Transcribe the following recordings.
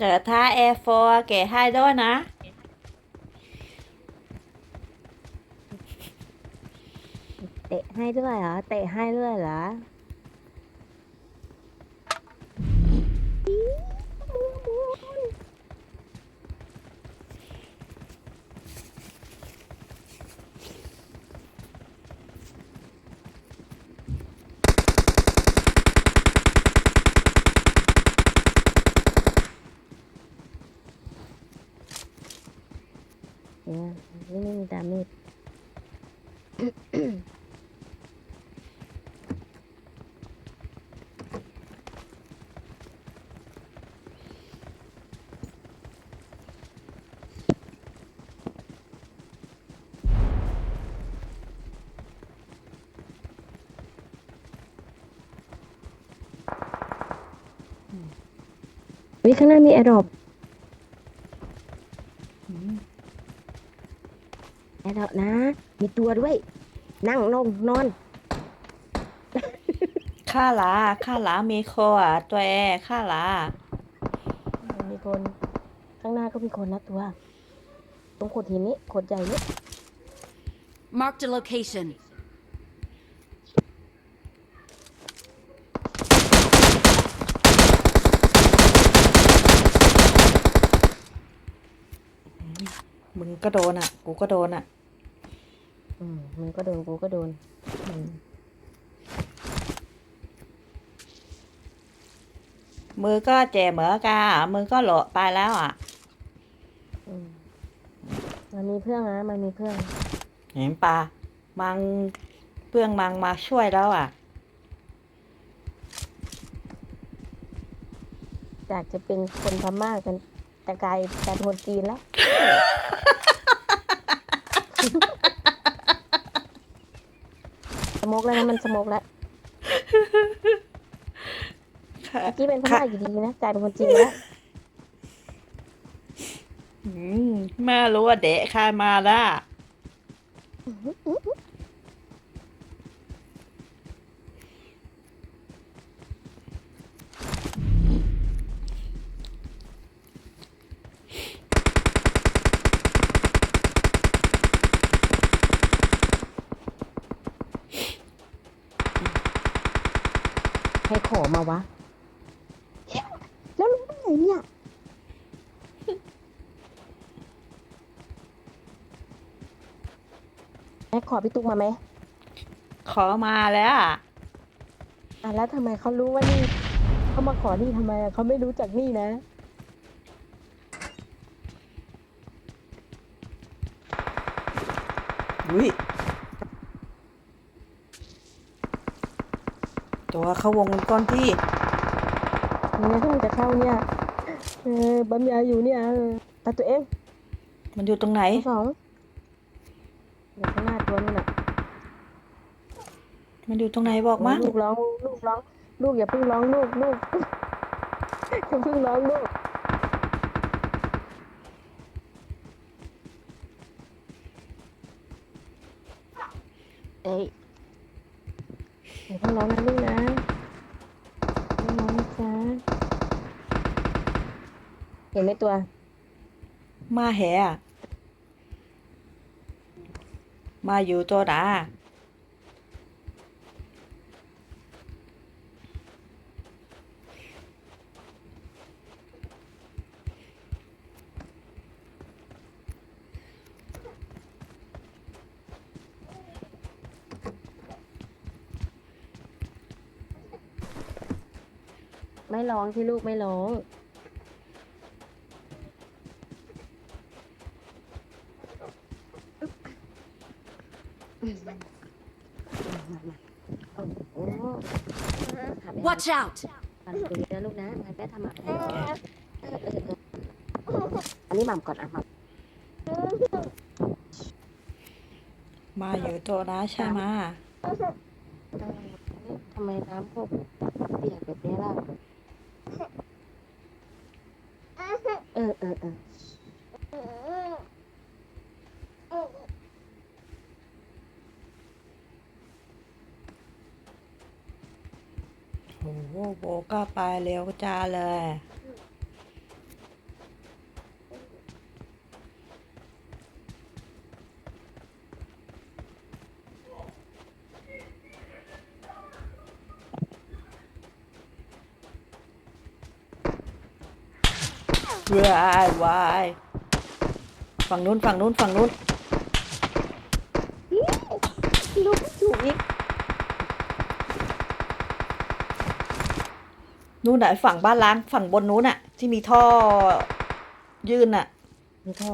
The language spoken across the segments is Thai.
จะท่าแอร์โฟร์แกให้ด้วยนะ เตะให้ด้วยเหรอ เตะให้ด้วยเหรอ นี่ยนี่ไม่มีดาเมจวิข้างหน้ามีแอร์ดรอป แอร์ดรอปนะ มีตัวด้วย นั่งลงนอน ข้าหลาข้าหลามีโคอะตัวแอร์ข้าหลามีคน ข้างหน้าก็มีคนนะตัว ตรงโขดหินนี้โขดใหญ่นี้ Marked a location. มึงก็โดนอะ กูก็โดนอะ อืมมึงก็โดนกูก็โดนอืมมือก็เจ็บเหมือนกันอะมือก็โหลไปแล้วอะ อืมมันมีเพื่อนนะมันมีเพื่อนเห็นปะมังเพื่องมังมาช่วยแล้วอะ จากจะเป็นคนพม่ากันแต่กลายกลายเป็นคนจีนแล้ว โมกแล้วนะมันสโมกแล้วเมื่อกี้เป็นพม่าอยู่ดีนะกลายเป็นคนจีนแล้วอืมแม่รู้ว่าเดะใครมาแล้ว ให้ขอมาวะ แล้วรู้ได้ไงเนี่ยให้ขอพี่ตุ๊กมาไหมขอมาแล้วอะอะแล้วทำไมเขารู้ว่านี่เขามาขอนี่ทำไมอะเขาไม่รู้จักนี่นะ อุ้ย ตัวเข้าวงกันก้อนพี่ยังไงที่มันจะเข้าเนี่ยเออบัมยาอยู่เนี่ยเออตัดตัวเองมันอยู่ตรงไหนตัวสองอยู่ข้างหน้าตัวนี่นน่ะมันอยู่ตรงไหนบอกมาลูกร้องลูกร้องลูกอย่าเพิ่งร้องลูกลูกอย่าเพิ่งร้องลูกเอ้ย อย่าเพิ่งร้องนะลูกนะไม่ร้องนะจ๊ะเห็นไหมตัว มาแหอมาอยู่ตัวดา ไม่ร้องที่ลูกไม่ร้องโอ้โห Watch out! ฟันตรงนี้นะลูกนะงั้นแม่ทำอะไรอันนี้หม่ำก่อนอะหม่มาอยู่ตัวดาใช่ไหมะำทำไมน้ำพวกเปียกแบบนี้ล่ะ เออเออเออโอ้โหโบก็ไปเร็วจ้าเลย วายวายฝั่งนู้นฝั่งนู้นฝั่งนู้นลูกถูกอีกนู้นน่ะไอ้ฝั่งบ้านล้างฝั่งบนนู้นน่ะ ที่มีท่อยื่นน่ะมีท่อ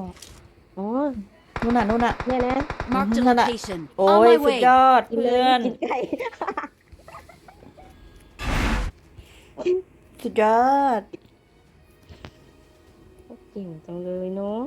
อ๋อนู้นน่ะนู้นน่ะเนี่ยนะ Marked a Mhm. location. โอ้ On ย my สุด way. ยอดกินเลเพื่อยนกินไก่สุดยอด เก่งจังเลยเนาะ